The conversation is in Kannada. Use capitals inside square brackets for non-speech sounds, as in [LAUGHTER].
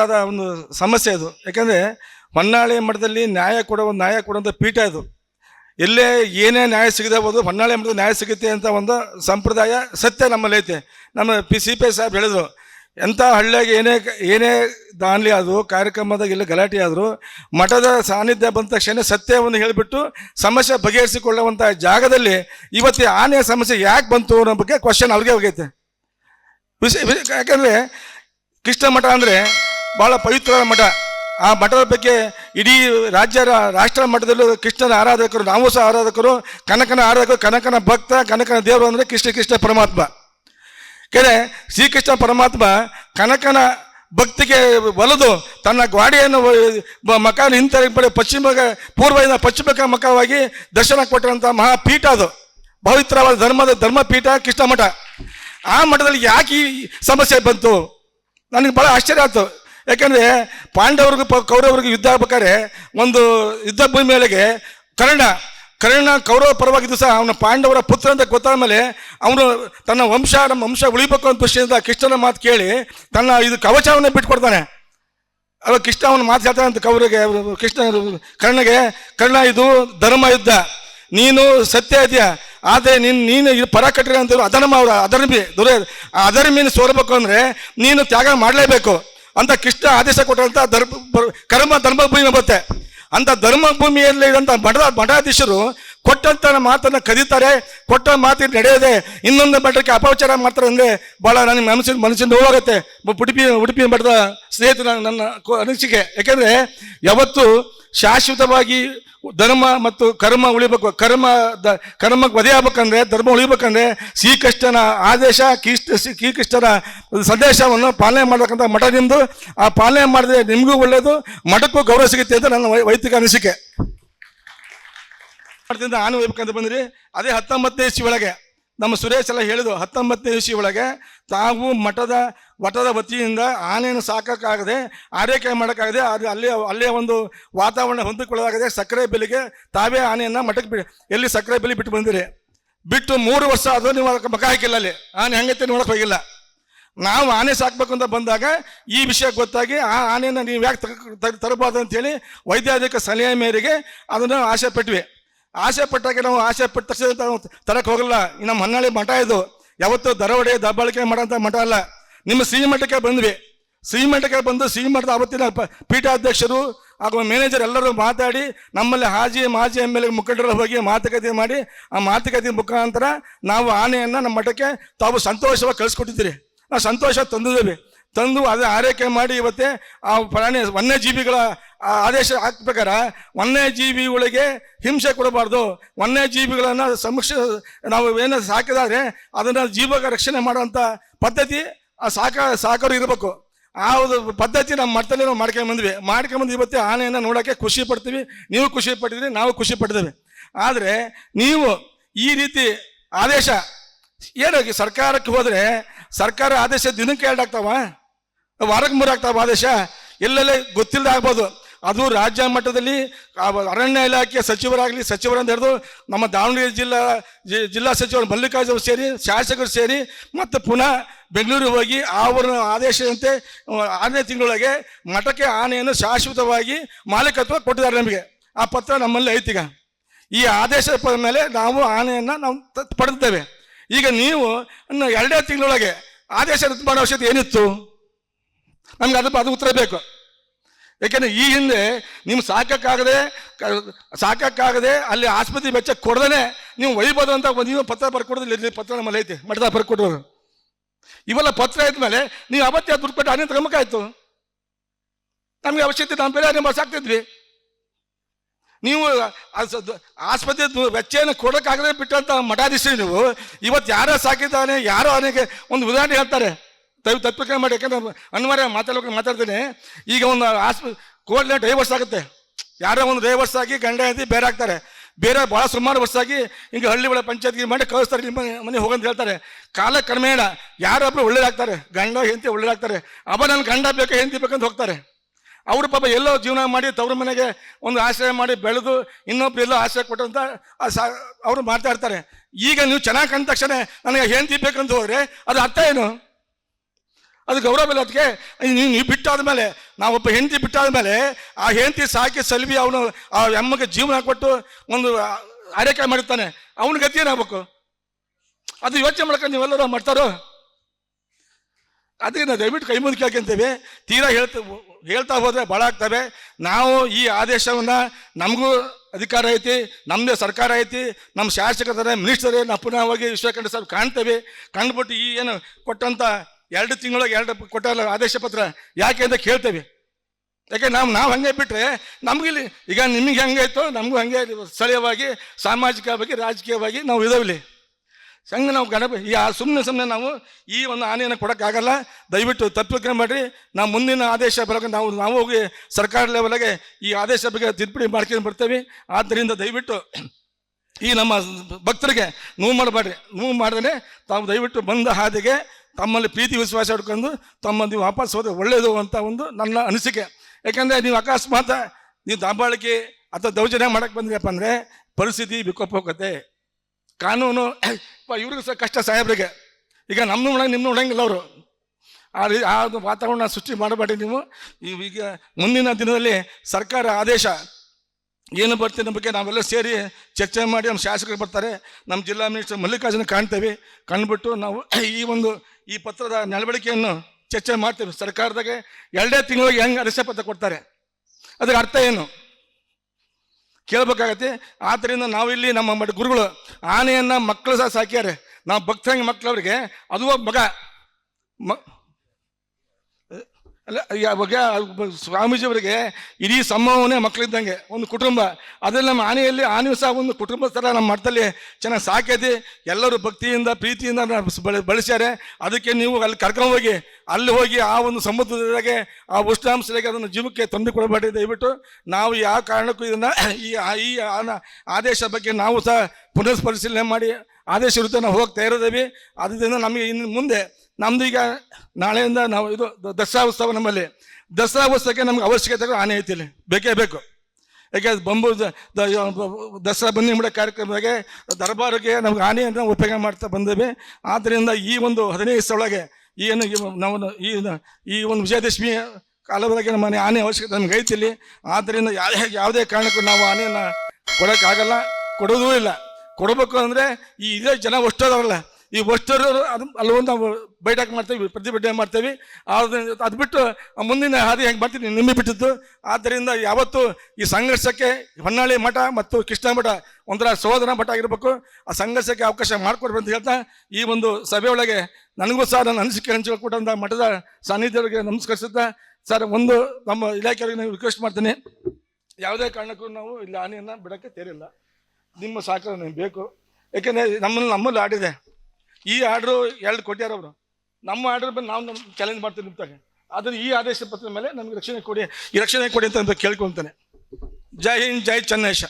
ಆದ ಒಂದು ಸಮಸ್ಯೆ ಅದು. ಯಾಕಂದರೆ ಹೊನ್ನಾಳಿ ಮಠದಲ್ಲಿ ನ್ಯಾಯ ಕೊಡೋ ಒಂದು ನ್ಯಾಯ ಕೊಡುವಂಥ ಪೀಠ ಇದು. ಎಲ್ಲೇ ಏನೇ ನ್ಯಾಯ ಸಿಗದೆ ಹೋದು ಹೊನ್ನಾಳಿ ಮಠದಲ್ಲಿ ನ್ಯಾಯ ಸಿಗುತ್ತೆ ಅಂತ ಒಂದು ಸಂಪ್ರದಾಯ ಸತ್ಯ ನಮ್ಮಲ್ಲಿ ಐತೆ. ನಮ್ಮ ಪಿ ಸಿ ಪಿ ಸಾಹೇಬ್ ಹೇಳಿದ್ರು, ಎಂಥ ಹಳ್ಳಿಯಾಗಿ ಏನೇ ಏನೇ ದಾನ್ಲಿ ಆದರೂ, ಕಾರ್ಯಕ್ರಮದಾಗ ಎಲ್ಲ ಗಲಾಟೆ ಆದರೂ, ಮಠದ ಸಾನ್ನಿಧ್ಯ ಬಂದ ತಕ್ಷಣ ಸತ್ಯವನ್ನು ಹೇಳಿಬಿಟ್ಟು ಸಮಸ್ಯೆ ಬಗೆಹರಿಸಿಕೊಳ್ಳುವಂಥ ಜಾಗದಲ್ಲಿ ಇವತ್ತು ಆನೆಯ ಸಮಸ್ಯೆ ಯಾಕೆ ಬಂತು ಅನ್ನೋ ಬಗ್ಗೆ ಕ್ವಶನ್ ಅವ್ರಿಗೆ ಹೋಗೈತೆ. ಯಾಕಂದ್ರೆ ಕೃಷ್ಣ ಮಠ ಅಂದರೆ ಬಹಳ ಪವಿತ್ರ ಮಠ. ಆ ಮಠದ ಬಗ್ಗೆ ಇಡೀ ರಾಜ್ಯ ರಾಷ್ಟ್ರ ಮಠದಲ್ಲೂ ಕೃಷ್ಣನ ಆರಾಧಕರು, ನಾವು ಸಹ ಆರಾಧಕರು, ಕನಕನ ಆರಾಧಕರು, ಕನಕನ ಭಕ್ತ, ಕನಕನ ದೇವರು ಅಂದರೆ ಕೃಷ್ಣ ಕೃಷ್ಣ ಪರಮಾತ್ಮ. ಕೆರೆ ಶ್ರೀಕೃಷ್ಣ ಪರಮಾತ್ಮ ಕನಕನ ಭಕ್ತಿಗೆ ಒಲಿದು, ತನ್ನ ಗ್ವಾಡಿಯನ್ನು ಮಕ ಪಡೆ ಪಶ್ಚಿಮ ಪೂರ್ವದಿಂದ ಪಶ್ಚಿಮ ಮಖವಾಗಿ ದರ್ಶನ ಕೊಟ್ಟಂಥ ಮಹಾಪೀಠ ಅದು. ಪವಿತ್ರವಾದ ಧರ್ಮದ ಧರ್ಮಪೀಠ ಕೃಷ್ಣ ಮಠ. ಆ ಮಠದಲ್ಲಿ ಯಾಕೆ ಈ ಸಮಸ್ಯೆ ಬಂತು? ನನಗೆ ಭಾಳ ಆಶ್ಚರ್ಯ ಆಯ್ತು. ಯಾಕಂದರೆ ಪಾಂಡವರಿಗೂ ಪ ಕೌರವ್ರಿಗೂ ಯುದ್ಧ ಆಗ್ಬೇಕಾದ್ರೆ ಒಂದು ಯುದ್ಧ ಭೂಮಿ ಮೇಲೆಗೆ ಕರ್ಣ ಕರ್ಣ ಕೌರವ ಪರವಾಗಿದ್ದು ಸಹ ಅವನ ಪಾಂಡವರ ಪುತ್ರ ಅಂತ ಗೊತ್ತಾದ ಮೇಲೆ ಅವನು ತನ್ನ ವಂಶ, ನಮ್ಮ ವಂಶ ಉಳಿಬೇಕು ಅಂತ ದೃಷ್ಟಿಯಿಂದ ಕೃಷ್ಣನ ಮಾತು ಕೇಳಿ ತನ್ನ ಇದು ಕವಚವನ್ನೇ ಬಿಟ್ಕೊಡ್ತಾನೆ. ಅವಾಗ ಕೃಷ್ಣ ಅವನ ಮಾತು ಹೇಳ್ತಾನೆ ಅಂತ ಕೌರಿಗೆ, ಕೃಷ್ಣ ಕರ್ಣಗೆ, ಕರ್ಣ ಇದು ಧರ್ಮ ಯುದ್ಧ. ನೀನು ಸತ್ಯ ಇದೆಯಾ? ಆದರೆ ನೀನು ನೀನು ಇದು ಪರ ಕಟ್ಟಿರ ಅಂತ ಅಧರ್ಮ ಅವರ, ಅಧರ್ಮಿ ಆ ಅಧರ್ಮಿನ ಸೋಲಬೇಕು ಅಂದರೆ ನೀನು ತ್ಯಾಗ ಮಾಡಲೇಬೇಕು. ಅಂತ ಕೃಷ್ಣ ಆದೇಶ ಕೊಟ್ಟಂತ ಧರ್ಮ ಕರ್ಮ ಧರ್ಮಭೂಮಿ ಬರುತ್ತೆ. ಅಂತ ಧರ್ಮಭೂಮಿಯಲ್ಲಿ ಇದಂತ ಮಠದ ಮಠಾಧೀಶರು ಕೊಟ್ಟಂತ ಮಾತನ್ನ ಕದೀತಾರೆ ಕೊಟ್ಟ ಮಾತಿನ ನಡೆಯದೆ ಇನ್ನೊಂದು ಮಠಕ್ಕೆ ಅಪವಿಚಾರ ಮಾಡ್ತಾರೆ ಅಂದರೆ ಭಾಳ ನನಗೆ ಮನಸ್ಸಿನ ಮನಸ್ಸಿನ ನೋವಾಗುತ್ತೆ. ಉಡುಪಿ ಉಡುಪಿ ಮಠದ ಸ್ನೇಹಿತರು ನನ್ನ ಅನಿಸಿಕೆ. ಯಾಕೆಂದರೆ ಯಾವತ್ತು ಶಾಶ್ವತವಾಗಿ ಧರ್ಮ ಮತ್ತು ಕರ್ಮ ಉಳಿಬೇಕು. ಕರ್ಮ ದ ಕರ್ಮಕ್ಕೆ ವಧೆ ಆಗ್ಬೇಕಂದ್ರೆ ಧರ್ಮ ಉಳಿಬೇಕಂದ್ರೆ ಶ್ರೀಕೃಷ್ಣನ ಆದೇಶ ಕೀಷ್ಟ ಶ್ರೀ ಶ್ರೀಕೃಷ್ಣನ ಸಂದೇಶವನ್ನು ಪಾಲನೆ ಮಾಡ್ಬೇಕಂತ ಮಠ ನಿಮ್ಮದು ಆ ಪಾಲನೆ ಮಾಡಿದ್ರೆ ನಿಮಗೂ ಒಳ್ಳೆಯದು ಮಠಕ್ಕೂ ಗೌರವ ಸಿಗುತ್ತೆ ಅಂತ ನನ್ನ ವೈಯಕ್ತಿಕ ಅನಿಸಿಕೆ. ಆನೆ ಹೋಗ್ಬೇಕಂತ ಬಂದ್ರಿ. ಅದೇ ಹತ್ತೊಂಬತ್ತನೇ ಇಸ್ವಿ ಒಳಗೆ ನಮ್ಮ ಸುರೇಶ್ ಎಲ್ಲ ಹೇಳಿದ್ರು, ಹತ್ತೊಂಬತ್ತನೇ ವಿಷಯ ಒಳಗೆ ತಾವು ಮಠದ, ವಟದ ವತಿಯಿಂದ ಆನೆಯನ್ನು ಸಾಕೋಕ್ಕಾಗದೆ, ಆರೈಕೆ ಮಾಡೋಕ್ಕಾಗದೆ, ಅದು ಅಲ್ಲೇ ಅಲ್ಲೇ ಒಂದು ವಾತಾವರಣ ಹೊಂದಿಕೊಳ್ಳೋದಾಗದೆ ಸಕ್ಕರೆ ಬೆಲೆಗೆ ತಾವೇ ಆನೆಯನ್ನು ಮಠಕ್ಕೆ ಬಿಡಿ, ಎಲ್ಲಿ ಸಕ್ಕರೆ ಬೆಲೆ ಬಿಟ್ಟು ಬಂದಿರಿ? ಬಿಟ್ಟು ಮೂರು ವರ್ಷ ಅದು ನೀವು ಅದಕ್ಕೆ ಮಗ ಹಾಕಿಲ್ಲ ಅಲ್ಲಿ, ಆನೆ ಹೆಂಗೈತೆ ನೋಡೋಕೆ ಹೋಗಿಲ್ಲ. ನಾವು ಆನೆ ಸಾಕ್ಬೇಕು ಅಂತ ಬಂದಾಗ ಈ ವಿಷಯ ಗೊತ್ತಾಗಿ ಆ ಆನೆಯನ್ನು ನೀವು ಯಾಕೆ ತರಬಾರ್ದು ಅಂತೇಳಿ ವೈದ್ಯಾಧಿಕ ಸಲಹೆ ಮೇರೆಗೆ ಅದನ್ನು ಆಸೆ ಪಟ್ವಿ. ಆಸೆ ಪಟ್ಟಾಗ ನಾವು ಆಸೆ ಪಟ್ಟ ತಕ್ಷಣ ತರಕ್ಕೆ ಹೋಗಲ್ಲ. ನಮ್ಮ ಹೊನ್ನಾಳಿ ಮಠ ಇದು. ಯಾವತ್ತೂ ದರವಡೆ ದಬ್ಬಾಳಿಕೆ ಮಾಡೋಂಥ ಮಠ ಅಲ್ಲ. ನಿಮ್ಮ ಶ್ರೀಮಠಕ್ಕೆ ಬಂದ್ವಿ. ಶ್ರೀಮಠಕ್ಕೆ ಬಂದು ಶ್ರೀಮಠದ ಅವತ್ತಿನ ಪ- ಪೀಠಾಧ್ಯಕ್ಷರು ಹಾಗೂ ಮ್ಯಾನೇಜರ್ ಎಲ್ಲರೂ ಮಾತಾಡಿ, ನಮ್ಮಲ್ಲಿ ಹಾಜಿ, ಮಾಜಿ ಎಂ ಎಲ್ ಎ ಮುಖಂಡರು ಹೋಗಿ ಮಾತುಕತೆ ಮಾಡಿ, ಆ ಮಾತುಕತೆ ಮುಖಾಂತರ ನಾವು ಆನೆಯನ್ನು ನಮ್ಮ ಮಠಕ್ಕೆ ತಾವು ಸಂತೋಷವಾಗಿ ಕಳಿಸ್ಕೊಟ್ಟಿದ್ದೀರಿ. ನಾವು ಸಂತೋಷ ತಂದಿದ್ದೇವೆ. ತಂದು ಅದೇ ಆರೈಕೆ ಮಾಡಿ ಇವತ್ತೇ ಆ ಪ್ರಾಣಿ ವನ್ಯಜೀವಿಗಳ ಆದೇಶ ವನ್ಯಜೀವಿ ವನ್ಯಜೀವಿಗಳಿಗೆ ಹಿಂಸೆ ಕೊಡಬಾರ್ದು. ವನ್ಯಜೀವಿಗಳನ್ನು ಸಮಕ್ಷ ನಾವು ಏನಾದ್ರು ಸಾಕಿದಾದ್ರೆ ಅದನ್ನು ಜೀವಕ ರಕ್ಷಣೆ ಮಾಡುವಂಥ ಪದ್ಧತಿ, ಆ ಸಾಕ, ಸಾಕರು ಇರಬೇಕು. ಆ ಒಂದು ಪದ್ಧತಿ ನಮ್ಮ ಮಠದಲ್ಲಿ ನಾವು ಮಾಡ್ಕೊಂಡ್ ಬಂದ್ವಿ. ಮಾಡ್ಕೊಂಬಂದು ಇವತ್ತೇ ಆನೆಯನ್ನು ನೋಡೋಕ್ಕೆ ಖುಷಿ ಪಡ್ತೀವಿ. ನೀವು ಖುಷಿ ಪಟ್ಟಿದ್ರಿ ನಾವು ಖುಷಿ ಪಡ್ತೇವೆ ಆದರೆ ನೀವು ಈ ರೀತಿ ಆದೇಶ, ಏನು ಸರ್ಕಾರಕ್ಕೆ ಹೋದರೆ ಸರ್ಕಾರ ಆದೇಶ ದಿನಕ್ಕೆ ಎರಡು ಆಗ್ತಾವ? ವಾರಕ್ಕೆ ಮೂರು ಆಗ್ತಾವ ಆದೇಶ. ಎಲ್ಲೆಲ್ಲ ಗೊತ್ತಿಲ್ಲದೆ ಆಗ್ಬೋದು. ಅದು ರಾಜ್ಯ ಮಟ್ಟದಲ್ಲಿ ಅರಣ್ಯ ಇಲಾಖೆಯ ಸಚಿವರಾಗಲಿ, ಸಚಿವರಂತ ಹಿಡಿದು ನಮ್ಮ ದಾವಣಗೆರೆ ಜಿಲ್ಲಾ ಜಿಲ್ಲಾ ಸಚಿವರು ಮಲ್ಲಿಕಾರ್ಜುನ ಸೇರಿ, ಶಾಸಕರು ಸೇರಿ ಮತ್ತು ಪುನಃ ಬೆಂಗಳೂರಿಗೆ ಹೋಗಿ ಅವರ ಆದೇಶದಂತೆ ಆರನೇ ತಿಂಗಳೊಳಗೆ ಮಠಕ್ಕೆ ಆನೆಯನ್ನು ಶಾಶ್ವತವಾಗಿ ಮಾಲೀಕತ್ವ ಕೊಟ್ಟಿದ್ದಾರೆ ನಮಗೆ. ಆ ಪತ್ರ ನಮ್ಮಲ್ಲಿ ಐತಿಗ ಈ ಆದೇಶದ ಮೇಲೆ ನಾವು ಆನೆಯನ್ನು ನಾವು ಪಡೆದಿದ್ದೇವೆ. ಈಗ ನೀವು ಎರಡೇ ತಿಂಗಳೊಳಗೆ ಆದೇಶ ರದ್ದು ಮಾಡೋ ಅವಶ್ಯಕತೆ ಏನಿತ್ತು? ನಮ್ಗೆ ಅದು ಅದು ಉತ್ತರ ಬೇಕು. ಯಾಕೆಂದ್ರೆ ಈ ಹಿಂದೆ ನಿಮ್ಗೆ ಸಾಕಕ್ಕಾಗದೆ ಸಾಕಕ್ಕಾಗದೆ ಅಲ್ಲಿ ಆಸ್ಪತ್ರೆ ವೆಚ್ಚ ಕೊಡದೇ ನೀವು ಒಯ್ಬೋದು ಅಂತ ನೀವು ಪತ್ರ ಬರ್ಕೊಡೋದಿಲ್ಲ ಇಲ್ಲಿ ಪತ್ರ ನಮ್ಮಲ್ಲಿ ಐತೆ, ಮಠದ ಬರ್ಕೊಡೋರು ಇವೆಲ್ಲ ಪತ್ರ ಮೇಲೆ ನೀವು ಅವತ್ತೇ ದುಡ್ಡು ಕೊಟ್ಟು ಅನೇಕ ತಗೊಂಬೇಕಾಯ್ತು ನಮಗೆ ಅವಶ್ಯಕತೆ ನಮ್ಮ ಬೇರೆ ನಿಮ್ಮ ಸಾಕ್ತಿದ್ವಿ ನೀವು ಆಸ್ಪತ್ರೆ ವೆಚ್ಚವನ್ನು ಕೊಡೋಕ್ಕಾಗದೆ ಬಿಟ್ಟಂತ ಮಠಾಧೀಶರು ನೀವು, ಇವತ್ತು ಯಾರೋ ಸಾಕಿದ್ದಾನೆ, ಯಾರೋ ಅವನಿಗೆ ಒಂದು ಉದಾಹರಣೆ ಹೇಳ್ತಾರೆ. ದಯವು ತಪ್ಪಿಕೆ ಮಾಡಿ. ಯಾಕಂದ್ರೆ ಅನಿವಾರ್ಯ ಮಾತಾಡೋಕೆ ಮಾತಾಡ್ತೀನಿ. ಈಗ ಒಂದು ಆಸ್ಪ ಕೋರ್ಟ್ನ ಡೈವರ್ಸ್ ಆಗುತ್ತೆ. ಯಾರೋ ಒಂದು ಡೈವರ್ಸ್ ಆಗಿ ಗಂಡ ಹೆಂಡತಿ ಬೇರೆ ಆಗ್ತಾರೆ. ಬೇರೆ ಭಾಳ ಸುಮಾರು ವರ್ಷಾಗಿ ಹಿಂಗೆ ಹಳ್ಳಿ ಒಳಗೆ ಪಂಚಾಯತ್ಗೆ ಮಾಡಿ ಕಳಿಸ್ತಾರೆ ನಿಮ್ಮ ಮನೆ ಹೋಗಂತ ಹೇಳ್ತಾರೆ. ಕಾಲ ಕ್ರಮೇಣ ಯಾರೊಬ್ಬರು ಒಳ್ಳೇದಾಗ್ತಾರೆ. ಗಂಡ ಹೆಂಡತಿ ಒಳ್ಳೇದಾಗ್ತಾರೆ. ಅವ ನನ್ನ ಗಂಡ ಬೇಕು, ಹೆಂಡತಿ ಬೇಕಂತ ಹೋಗ್ತಾರೆ. ಅವರು ಪಾಪ ಎಲ್ಲೋ ಜೀವನ ಮಾಡಿ ತವ್ರ ಮನೆಗೆ ಒಂದು ಆಶ್ರಯ ಮಾಡಿ ಬೆಳೆದು ಇನ್ನೊಬ್ರು ಎಲ್ಲೋ ಆಶ್ರಯ ಕೊಟ್ಟಂತ ಸಾ, ಅವರು ಮಾಡ್ತಾ ಈಗ ನೀವು ಚೆನ್ನಾಗಿ ಕಂಡ ತಕ್ಷಣ ನನಗೆ ಹೆಂಡತಿ ಬೇಕಂತ ಹೋದ್ರೆ ಅದು ಅರ್ಥ ಏನು? ಅದು ಗೌರವ ಇಲ್ಲ ಅದಕ್ಕೆ ನೀವು ಬಿಟ್ಟಾದ ಮೇಲೆ, ನಾವೊಬ್ಬ ಹೆಂಡತಿ ಬಿಟ್ಟಾದ ಮೇಲೆ, ಆ ಹೆಂಡತಿ ಸಾಕಿ ಸಲ್ವಿ ಅವನು ಆ ಎಮ್ಮಗೆ ಜೀವನ ಕೊಟ್ಟು ಒಂದು ಆರೈಕೆ ಮಾಡಿರ್ತಾನೆ. ಅವನ ಗತಿ ಏನಾಗಬೇಕು? ಅದು ಯೋಚನೆ ಮಾಡ್ಕೊಂಡು ನೀವೆಲ್ಲರೂ ಮಾಡ್ತಾರೋ? ಅದಕ್ಕೆ ನಾವು ದಯವಿಟ್ಟು ಕೈ ಮುಂದೆ ಕೇಳ್ಕೊಂತೇವೆ. ತೀರಾ ಹೇಳ್ತಾ ಹೇಳ್ತಾ ಹೋದರೆ ಭಾಳ ಆಗ್ತವೆ. ನಾವು ಈ ಆದೇಶವನ್ನು ನಮಗೂ ಅಧಿಕಾರ ಐತಿ ನಮ್ಮದೇ ಸರ್ಕಾರ ಐತಿ, ನಮ್ಮ ಶಾಸಕರ, ಮಿನಿಸ್ಟರ್, ನಾವು ಪುನಃ ಹೋಗಿ ವಿಶ್ವಕಂಠ ಸಾಹೇಬ್ ಕಾಣ್ತೇವೆ. ಕಂಡುಬಿಟ್ಟು ಈ ಏನು ಕೊಟ್ಟಂಥ ಎರಡು ತಿಂಗಳೊಳಗೆ ಎರಡು ಕೊಟ್ಟಲ್ಲ ಆದೇಶ ಪತ್ರ ಯಾಕೆ ಅಂತ ಕೇಳ್ತೇವೆ. ಯಾಕೆ ನಾವು ನಾವು ಹಂಗೆ ಬಿಟ್ಟರೆ ನಮಗಿಲ್ಲಿ ಈಗ ನಿಮಗೆ ಹೆಂಗಾಯ್ತೋ ನಮಗೂ ಹಂಗೆ ಸ್ಥಳೀಯವಾಗಿ ಸಾಮಾಜಿಕವಾಗಿ ರಾಜಕೀಯವಾಗಿ ನಾವು ಇದಾವಿಲ್ಲಿ. ಹಂಗೆ ನಾವು ಗಣಪ ಈ ಸುಮ್ಮನೆ ಸುಮ್ಮನೆ ನಾವು ಈ ಒಂದು ಆನೆಯನ್ನು ಕೊಡೋಕ್ಕಾಗಲ್ಲ. ದಯವಿಟ್ಟು ತಪ್ಪು ಮಾಡಿರಿ. ನಾವು ಮುಂದಿನ ಆದೇಶ ಬರೋಕೆ ನಾವು ನಾವು ಹೋಗಿ ಸರ್ಕಾರ ಲೆವೆಲ್ಗೆ ಈ ಆದೇಶ ಬಗ್ಗೆ ತಿದ್ದುಪಡಿ ಮಾಡ್ಕೊಂಡು ಬರ್ತೇವೆ. ಆದ್ದರಿಂದ ದಯವಿಟ್ಟು ಈ ನಮ್ಮ ಭಕ್ತರಿಗೆ ನೋವು ಮಾಡಬೇಡ್ರಿ ನೋವು ಮಾಡಿದ್ರೆ ತಾವು ದಯವಿಟ್ಟು ಬಂದ ಹಾದಿಗೆ ತಮ್ಮಲ್ಲಿ ಪ್ರೀತಿ ವಿಶ್ವಾಸ ಹಿಡ್ಕೊಂಡು ತಮ್ಮ ನೀವು ವಾಪಸ್ ಹೋದ್ರೆ ಒಳ್ಳೆಯದು ಅಂತ ಒಂದು ನನ್ನ ಅನಿಸಿಕೆ. ಯಾಕಂದರೆ ನೀವು ಅಕಸ್ಮಾತ್ ನೀವು ದಾಬಾಳಿಕೆ ಅಥವಾ ದೌರ್ಜನ್ಯ ಮಾಡಕ್ಕೆ ಬಂದ್ರಪ್ಪ ಅಂದರೆ ಪರಿಸ್ಥಿತಿ ಬಿಕೋಪ ಹೋಗುತ್ತೆ. ಕಾನೂನು [COUGHS] ಇವ್ರಿಗೂ ಸಹ ಕಷ್ಟ ಸಾಹೇಬ್ರಿಗೆ. ಈಗ ನಮ್ಮ ನೋಡಂಗೆ ನಿಮ್ಮ ನೋಡಂಗಿಲ್ಲ ಅವರು. ಆ ರೀ, ಆ ವಾತಾವರಣ ಸೃಷ್ಟಿ ಮಾಡಬೇಡಿ ನೀವು. ಈಗ ಮುಂದಿನ ದಿನದಲ್ಲಿ ಸರ್ಕಾರ ಆದೇಶ ಏನು ಬರ್ತೀನಿ ಬಗ್ಗೆ ನಾವೆಲ್ಲ ಸೇರಿ ಚರ್ಚೆ ಮಾಡಿ ನಮ್ಮ ಶಾಸಕರು ಬರ್ತಾರೆ. ನಮ್ಮ ಜಿಲ್ಲಾ ಮಿನಿಸ್ಟರ್ ಮಲ್ಲಿಕಾರ್ಜುನ ಕಾಣ್ತೇವೆ. ಕಂಡುಬಿಟ್ಟು ನಾವು ಈ ಒಂದು ಈ ಪತ್ರದ ನಡವಳಿಕೆಯನ್ನು ಚರ್ಚೆ ಮಾಡ್ತೇವೆ. ಸರ್ಕಾರದಾಗೆ ಎರಡೇ ತಿಂಗಳಿಗೆ ಹೆಂಗೆ ಅರಿಸೆ ಪತ್ರ ಕೊಡ್ತಾರೆ? ಅದಕ್ಕೆ ಅರ್ಥ ಏನು? ಕೇಳಬೇಕಾಗತ್ತೆ. ಆದ್ದರಿಂದ ನಾವಿಲ್ಲಿ ನಮ್ಮ ಮಠ ಗುರುಗಳು ಆನೆಯನ್ನು ಮಕ್ಕಳು ಸಹ ಸಾಕ್ಯಾರೆ. ನಾವು ಭಕ್ತಂಗೆ ಮಕ್ಕಳವ್ರಿಗೆ ಅದು ಮಗ. ಮ ಅಲ್ಲ ಅವಾಗ ಸ್ವಾಮೀಜಿಯವರಿಗೆ ಇಡೀ ಸಮೂಹನೇ ಮಕ್ಕಳಿದ್ದಂಗೆ, ಒಂದು ಕುಟುಂಬ. ಅದೆಲ್ಲ ನಮ್ಮ ಆನೆಯಲ್ಲಿ ಆನೆ ಸಹ ಒಂದು ಕುಟುಂಬ ಥರ ನಮ್ಮ ಮಠದಲ್ಲಿ ಚೆನ್ನಾಗಿ ಸಾಕೈತಿ ಎಲ್ಲರೂ ಭಕ್ತಿಯಿಂದ, ಪ್ರೀತಿಯಿಂದ ಬಳಸ್ಯಾರೆ. ಅದಕ್ಕೆ ನೀವು ಅಲ್ಲಿ ಕರ್ಕೊಂಡು ಹೋಗಿ, ಅಲ್ಲಿ ಹೋಗಿ ಆ ಒಂದು ಸಮುದ್ರದಾಗೆ ಆ ಉಷ್ಣಾಂಶದಾಗೆ ಅದನ್ನು ಜೀವಕ್ಕೆ ತಂದು ಕೊಡಬೇಡಿ ದಯವಿಟ್ಟು. ನಾವು ಯಾವ ಕಾರಣಕ್ಕೂ ಇದನ್ನು ಈ ಈ ಆದೇಶ ಬಗ್ಗೆ ನಾವು ಸಹ ಪುನಃ ಪರಿಶೀಲನೆ ಮಾಡಿ, ಆದೇಶ ವಿರುದ್ಧ ನಾವು ಹೋಗ್ತಾ ಇರೋದೇವಿ. ಅದರಿಂದ ನಮಗೆ ಇನ್ನು ಮುಂದೆ ನಮ್ದು ಈಗ ನಾಳೆಯಿಂದ ನಾವು ಇದು ದಸರಾ ಉತ್ಸವ ನಮ್ಮಲ್ಲಿ. ದಸರಾ ಉತ್ಸವಕ್ಕೆ ನಮ್ಗೆ ಅವಶ್ಯಕತೆ ಆನೆ ಐತಿ ಇಲ್ಲಿ. ಬೇಕೇ ಬೇಕು. ಯಾಕೆ ಬಂಬು ದಸರಾ ಬನ್ನಿ ಮಾಡೋ ಕಾರ್ಯಕ್ರಮದಾಗೆ ದರ್ಬಾರಿಗೆ ನಮ್ಗೆ ಆನೆಯನ್ನು ಉಪಯೋಗ ಮಾಡ್ತಾ ಬಂದೇವೆ. ಆದ್ದರಿಂದ ಈ ಒಂದು ಹದಿನೈದು ಸೊಳಗೆ ಏನು ನಾವು ಈ ಈ ಒಂದು ವಿಜಯದಶಮಿ ಕಾಲದೊಳಗೆ ನಮ್ಮ ಆನೆ ಅವಶ್ಯಕತೆ ನಮ್ಗೆ ಐತಿ ಇಲ್ಲಿ. ಆದ್ದರಿಂದ ಯಾವುದೇ ಯಾವುದೇ ಕಾರಣಕ್ಕೂ ನಾವು ಆನೆಯನ್ನು ಕೊಡೋಕ್ಕಾಗಲ್ಲ. ಕೊಡೋದೂ ಇಲ್ಲ. ಕೊಡಬೇಕು ಅಂದರೆ ಈ ಇದೇ ಜನ ಅಷ್ಟೋದವರಲ್ಲ ಈ ಅಷ್ಟರು ಅದು ಅಲ್ಲೊಂದು ನಾವು ಬೈಠಕ್ ಮಾಡ್ತೇವೆ, ಪ್ರತಿಭಟನೆ ಮಾಡ್ತೀವಿ. ಅದು ಅದು ಬಿಟ್ಟು ಮುಂದಿನ ಹಾದಿ ಹೆಂಗೆ ಬರ್ತೀನಿ ನಿಮ್ಮಿ ಬಿಟ್ಟಿದ್ದು? ಆದ್ದರಿಂದ ಯಾವತ್ತೂ ಈ ಸಂಘರ್ಷಕ್ಕೆ ಹೊನ್ನಾಳಿ ಮಠ ಮತ್ತು ಕೃಷ್ಣ ಮಠ ಒಂಥರ ಸಹೋದರ ಮಠ ಆಗಿರಬೇಕು. ಆ ಸಂಘರ್ಷಕ್ಕೆ ಅವಕಾಶ ಮಾಡಿಕೊಡ್ಬೇಕು ಅಂತ ಹೇಳ್ತಾ ಈ ಒಂದು ಸಭೆಯೊಳಗೆ ನನಗೂ ಸಹ ನನ್ನ ಅನಿಸಿಕೆ ಹಂಚಿಕೊಟ್ಟಂಥ ಮಠದ ಸಾನ್ನಿಧ್ಯವರಿಗೆ ನಮಸ್ಕರಿಸುತ್ತಾ, ಸರ್ ಒಂದು ನಮ್ಮ ಇಲಾಖೆಯವರಿಗೆ ನಾನು ರಿಕ್ವೆಸ್ಟ್ ಮಾಡ್ತೀನಿ. ಯಾವುದೇ ಕಾರಣಕ್ಕೂ ನಾವು ಇಲ್ಲಿ ಆನೆಯನ್ನು ಬಿಡೋಕ್ಕೆ ತೇರಿಲ್ಲ ನಿಮ್ಮ ಸಹಕಾರ ನಿಮ್ಗೆ ಬೇಕು. ಯಾಕೆಂದರೆ ನಮ್ಮಲ್ಲಿ ನಮ್ಮಲ್ಲಿ ಆಡಿದೆ. ಈ ಆರ್ಡ್ರು ಎರಡು ಕೊಟ್ಟಾರ ಅವರು. ನಮ್ಮ ಆರ್ಡರ್ ಬಂದು ನಾವು ನಮ್ಮ ಚಾಲೆಂಜ್ ಮಾಡ್ತೀವಿ ನಿಮ್ತಾಗೆ ಆದರೆ ಈ ಆದೇಶ ಪತ್ರದ ಮೇಲೆ ನಮಗೆ ರಕ್ಷಣೆ ಕೊಡಿ, ಈ ರಕ್ಷಣೆ ಕೊಡಿ ಅಂತ ಕೇಳ್ಕೊತಾನೆ. ಜೈ ಹಿಂದ್, ಜೈ ಚನ್ನೇಶ.